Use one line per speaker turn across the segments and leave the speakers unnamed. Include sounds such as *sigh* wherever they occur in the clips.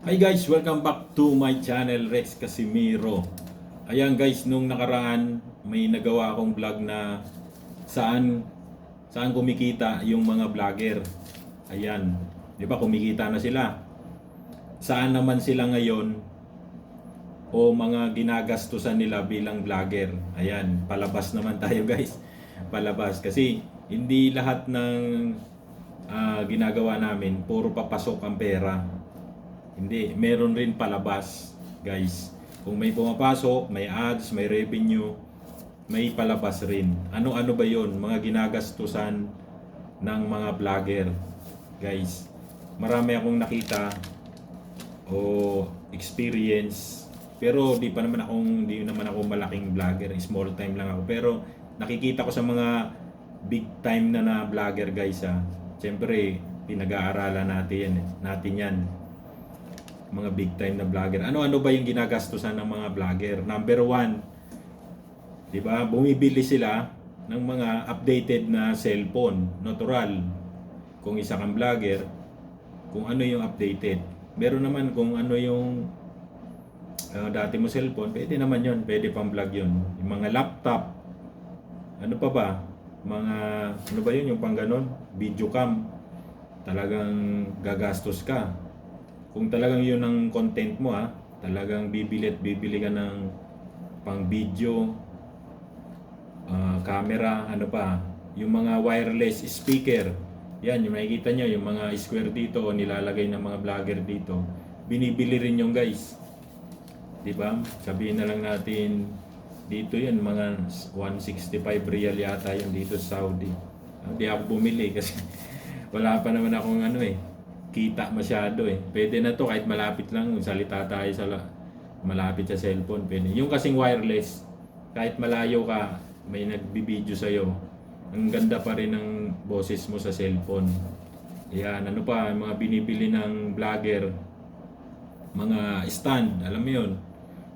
Hi guys, welcome back to my channel Rex Casimiro. Ayan guys, nung nakaraan may nagawa akong vlog na saan saan kumikita yung mga vlogger. Ayan, 'di ba kumikita na sila. Saan naman sila ngayon o mga ginagastusan nila bilang vlogger. Ayan, palabas naman *laughs* tayo guys. Palabas kasi hindi lahat ng ah, ginagawa namin puro papasok ang pera. Hindi, meron rin palabas, guys. Kung may pumapasok, may ads, may revenue, may palabas rin. Ano-ano ba 'yon? Mga ginagastusan ng mga vlogger, guys. Marami akong nakita o experience. Pero di pa naman akong di naman ako malaking vlogger, small time lang ako. Pero nakikita ko sa mga big time na na vlogger guys ah. Siyempre, pinag-aaralan natin yan, natin yan mga big time na vlogger. Ano-ano ba yung ginagastusan ng mga vlogger? Number one, di ba? Bumibili sila ng mga updated na cellphone. Natural. Kung isa kang vlogger, kung ano yung updated. Meron naman kung ano yung ah, dati mo cellphone, pwede naman yon Pwede pang vlog yon Yung mga laptop. Ano pa ba? Mga, ano ba yun? Yung pang ganon? Video cam. Talagang gagastos ka kung talagang yun ang content mo ha, talagang bibili at bibili ka ng pang video, ah, camera, ano pa, yung mga wireless speaker, yan, yung makikita nyo, yung mga square dito, nilalagay ng mga vlogger dito, binibili rin yung guys. Di ba? Sabihin na lang natin, dito yan, mga 165 real yata yung dito sa Saudi. Hindi ako bumili kasi *laughs* wala pa naman akong ano eh, kita masyado eh. Pwede na to kahit malapit lang, salita tayo sa la- malapit sa cellphone. Pwede. Yung kasing wireless, kahit malayo ka, may nagbibideo sa'yo. Ang ganda pa rin ng boses mo sa cellphone. Yan, ano pa, mga binibili ng vlogger, mga stand, alam mo yun.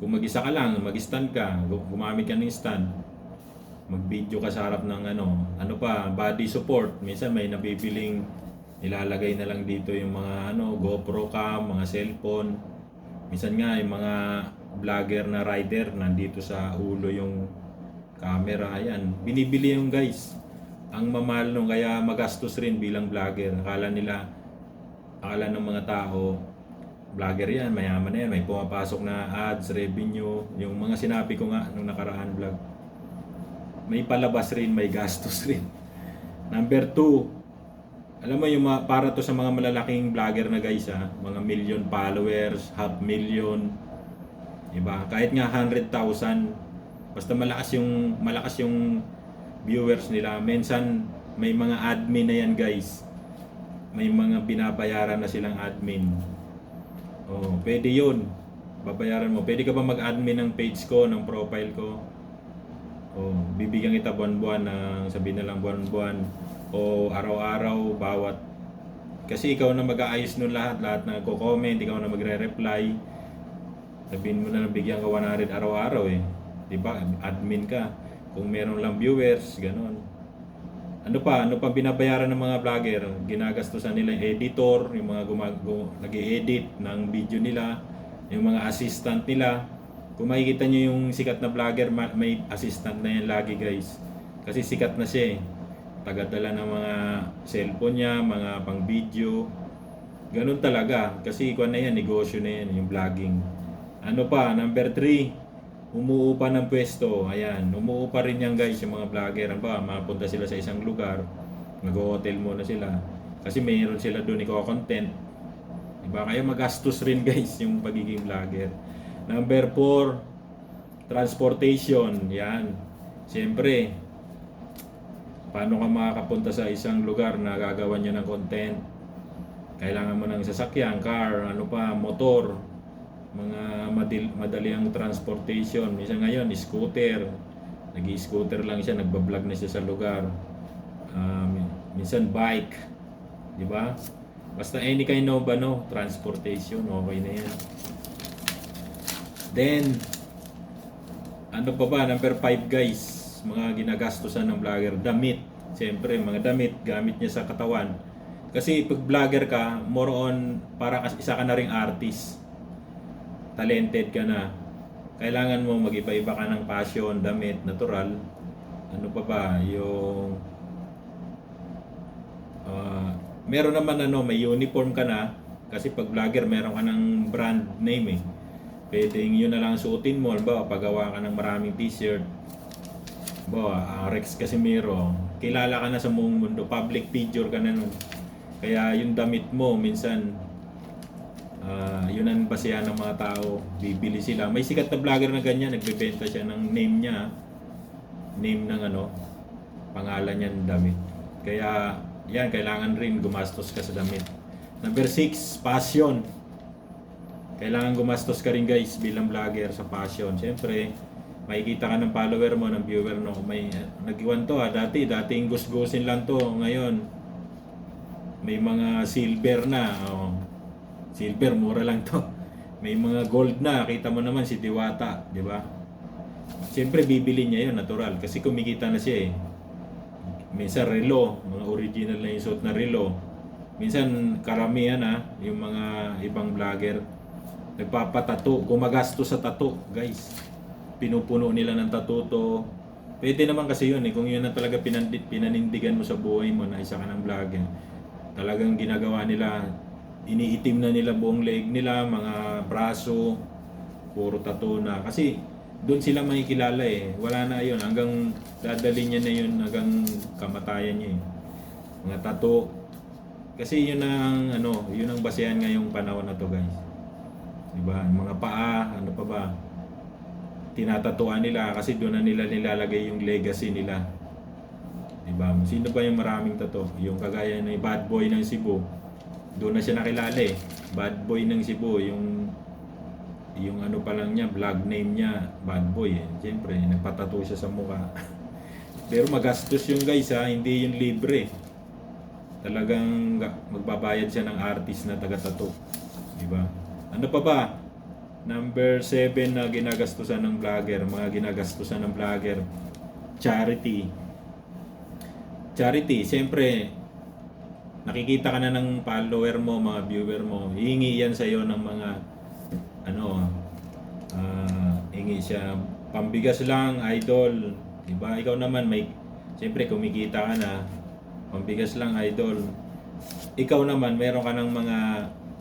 Kung mag-isa ka lang, mag-stand ka, gu- gumamit ka ng stand, mag-video ka sa harap ng ano, ano pa, body support. Minsan may nabibiling nilalagay na lang dito yung mga ano, GoPro cam, mga cellphone. Minsan nga yung mga vlogger na rider nandito sa ulo yung camera. Ayan, binibili yung guys. Ang mamahal nung kaya magastos rin bilang vlogger. Akala nila, akala ng mga tao, vlogger yan, mayaman na yan, may pumapasok na ads, revenue, yung mga sinabi ko nga nung nakaraan vlog. May palabas rin, may gastos rin. Number two, alam mo yung mga, para to sa mga malalaking vlogger na guys ha, mga million followers, half million, iba kahit nga 100,000, basta malakas yung malakas yung viewers nila. Minsan may mga admin na yan guys. May mga binabayaran na silang admin. Oh, pwede 'yun. Babayaran mo. Pwede ka ba mag-admin ng page ko, ng profile ko? Oh, bibigyan kita buwan-buwan ng sabihin na lang buwan-buwan o araw-araw bawat kasi ikaw na mag-aayos nun lahat, lahat na nagko-comment, ikaw na magre-reply. Sabihin mo na lang bigyan ka 100 araw-araw eh. 'Di ba? Admin ka. Kung meron lang viewers, ganun. Ano pa? Ano pa binabayaran ng mga vlogger? Ginagastusan nila yung editor, yung mga gumag nag-edit ng video nila, yung mga assistant nila. Kung makikita nyo yung sikat na vlogger, ma- may assistant na yan lagi guys. Kasi sikat na siya eh. Tagadala ng mga cellphone niya, mga pang video. Ganun talaga. Kasi kung na yan, negosyo na yan, yung vlogging. Ano pa? Number 3, umuupa ng pwesto. Ayan, umuupa rin yan guys, yung mga vlogger. Ano ba, mapunta sila sa isang lugar, nag-hotel muna sila. Kasi mayroon sila doon ikaw content. Diba? Kaya magastos rin *laughs* guys yung pagiging vlogger. Number 4, transportation. Yan. Siyempre, paano ka makakapunta sa isang lugar na gagawa nyo ng content? Kailangan mo ng sasakyan, car, ano pa, motor, mga madil, madali ang transportation. Minsan ngayon, scooter. Nag-scooter lang siya, nagbablog na siya sa lugar. Um, minsan bike. Di ba? Basta any kind of ano, transportation, okay na yan. Then, ano pa ba? Number 5 guys, mga ginagastusan ng vlogger. Damit. Siyempre, mga damit, gamit niya sa katawan. Kasi pag vlogger ka, more on para isa ka na ring artist. Talented ka na. Kailangan mo mag-iba-iba ka ng passion, damit, natural. Ano pa ba? Yung Ah, meron naman ano, may uniform ka na kasi pag vlogger meron ka ng brand name eh. Pwedeng yun na lang suotin mo, ba paggawa ka ng maraming t-shirt. Ba, ah, Rex Casimiro, kilala ka na sa buong mundo, public figure ka na nun. Kaya yung damit mo, minsan, ah, yun ang basehan ng mga tao, bibili sila. May sikat na vlogger na ganyan, nagbebenta siya ng name niya, name ng ano, pangalan niya ng damit. Kaya, yan, kailangan rin gumastos ka sa damit. Number 6, passion. Kailangan gumastos ka rin guys bilang vlogger sa passion. Siyempre, makikita ka ng follower mo, ng viewer no. May nag-iwan to ah. Dati, dating gusgusin lang to. Ngayon, may mga silver na. Oh. Silver, mura lang to. *laughs* May mga gold na. Kita mo naman si Diwata, di ba? Siyempre, bibili niya yun, natural. Kasi kumikita na siya eh. Minsan relo, mga original na yung suot na relo. Minsan karamihan ah, yung mga ibang vlogger nagpapatato, gumagasto sa tato, guys. Pinupuno nila ng tato to. Pwede naman kasi yun eh, kung yun na talaga pinandi- pinanindigan mo sa buhay mo na isa ka ng vlogger. Talagang ginagawa nila, iniitim na nila buong leg nila, mga braso, puro tato na. Kasi doon sila makikilala eh. Wala na yun. Hanggang dadali niya na yun hanggang kamatayan niya eh. Mga tato. Kasi yun ang ano, yun ang basehan ngayong panahon na to guys. Diba? Mga paa, ano pa ba? Tinatatuan nila kasi doon na nila nilalagay yung legacy nila. Diba? Sino ba yung maraming tato? Yung kagaya ng bad boy ng Cebu. Doon na siya nakilala eh. Bad boy ng Cebu, yung yung ano pa lang niya, vlog name niya, bad boy eh. Siyempre, nagpatato siya sa mukha. *laughs* Pero magastos yung guys ha, hindi yung libre. Talagang ga- magbabayad siya ng artist na taga-tato. Di ba? Ano pa ba? Number 7 na ginagastusan ng vlogger, mga ginagastusan ng vlogger, charity. Charity, siyempre, nakikita ka na ng follower mo, mga viewer mo, hihingi yan sa'yo ng mga ano, ah, hingi siya pambigas lang, idol. 'Di ba? Ikaw naman may siyempre kumikita ka na. Pambigas lang, idol. Ikaw naman meron ka ng mga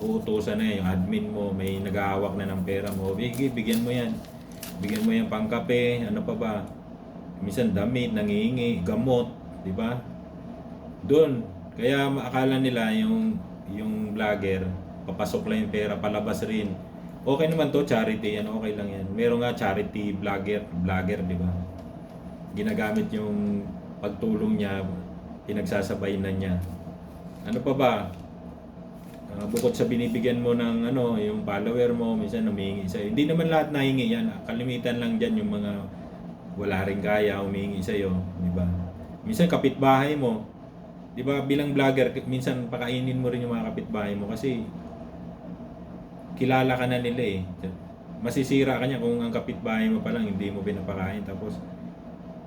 uutusan na yung admin mo, may naghahawak na ng pera mo. Bigyan, bigyan mo 'yan. Bigyan mo 'yan pangkape, ano pa ba? Minsan damit, nangihingi, gamot, 'di ba? Doon, kaya akala nila yung yung vlogger, papasok lang yung pera, palabas rin. Okay naman to, charity, yan, okay lang yan. Meron nga charity vlogger, vlogger, di ba? Ginagamit yung pagtulong niya, pinagsasabay na niya. Ano pa ba? Ah, bukod sa binibigyan mo ng ano, yung follower mo, minsan humihingi sa'yo. Hindi naman lahat nahingi yan. Kalimitan lang dyan yung mga wala rin kaya humihingi sa'yo, di ba? Minsan kapitbahay mo, di ba bilang vlogger, minsan pakainin mo rin yung mga kapitbahay mo kasi kilala ka na nila eh. Masisira ka niya kung ang kapitbahay mo pa lang hindi mo pinapakain tapos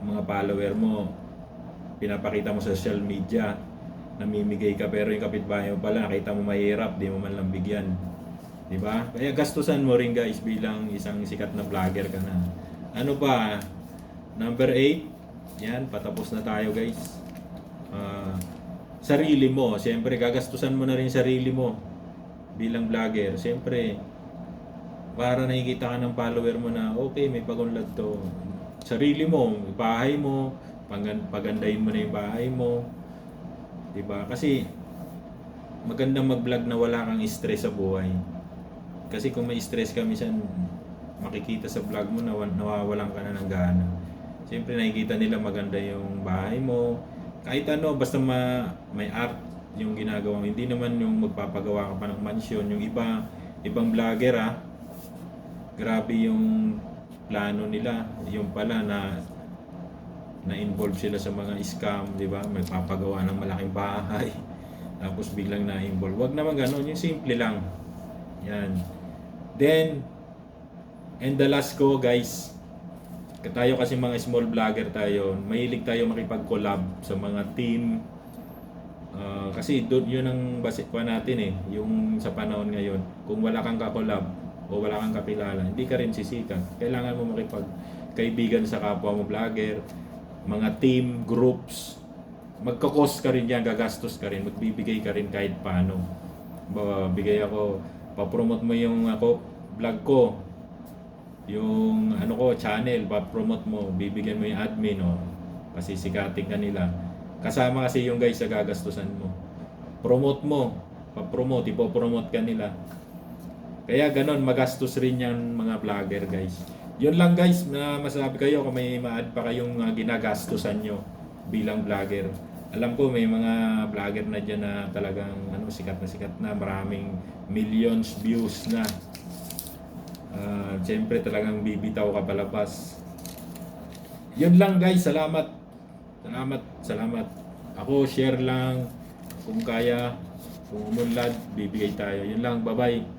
mga follower mo pinapakita mo sa social media namimigay ka pero yung kapitbahay mo pala nakita mo mahirap di mo man lang bigyan. Di ba? Kaya gastusan mo rin guys bilang isang sikat na vlogger ka na. Ano pa? Number 8 yan patapos na tayo guys. Ah, sarili mo. Siyempre gagastusan mo na rin sarili mo bilang vlogger, siyempre, para nakikita ka ng follower mo na, okay, may pagunlad to. Sarili mo, bahay mo, pagan- pagandahin mo na yung bahay mo. 'Di ba Kasi, magandang mag-vlog na wala kang stress sa buhay. Kasi kung may stress ka, minsan, makikita sa vlog mo na wa- nawawalan ka na ng gana. Siyempre, nakikita nila maganda yung bahay mo. Kahit ano, basta ma- may art yung ginagawa. Hindi naman yung magpapagawa ka pa ng mansion. Yung iba, ibang vlogger ah, grabe yung plano nila. Yung pala na na-involve sila sa mga scam, di ba? May papagawa ng malaking bahay. *laughs* Tapos biglang na-involve. Wag naman ganun, yung simple lang. Yan. Then, and the last ko guys, tayo kasi mga small vlogger tayo, mahilig tayo makipag-collab sa mga team, Ah, kasi doon yun ang basic pa natin eh, yung sa panahon ngayon. Kung wala kang kakolab o wala kang kakilala, hindi ka rin sisikat. Kailangan mo makipag kaibigan sa kapwa mo vlogger, mga team, groups. Magkakos ka rin yan, gagastos ka rin, magbibigay ka rin kahit paano. Bigay ako, papromote mo yung ako, vlog ko, yung ano ko, channel, pa-promote mo, bibigyan mo yung admin, o, pasisikatin ka nila. Kasama kasi yung guys sa gagastusan mo. Promote mo, pa-promote, ipopromote ka nila. Kaya ganon, magastos rin yan mga vlogger guys. Yun lang guys, na masabi kayo kung may ma-add pa kayong uh, ginagastusan nyo bilang vlogger. Alam ko may mga vlogger na dyan na talagang ano, sikat na sikat na, maraming millions views na. Ah, Siyempre talagang bibitaw ka palabas. Yun lang guys, salamat. Salamat, salamat. Ako share lang kung kaya, kung umunlad, bibigay tayo. Yun lang, bye-bye.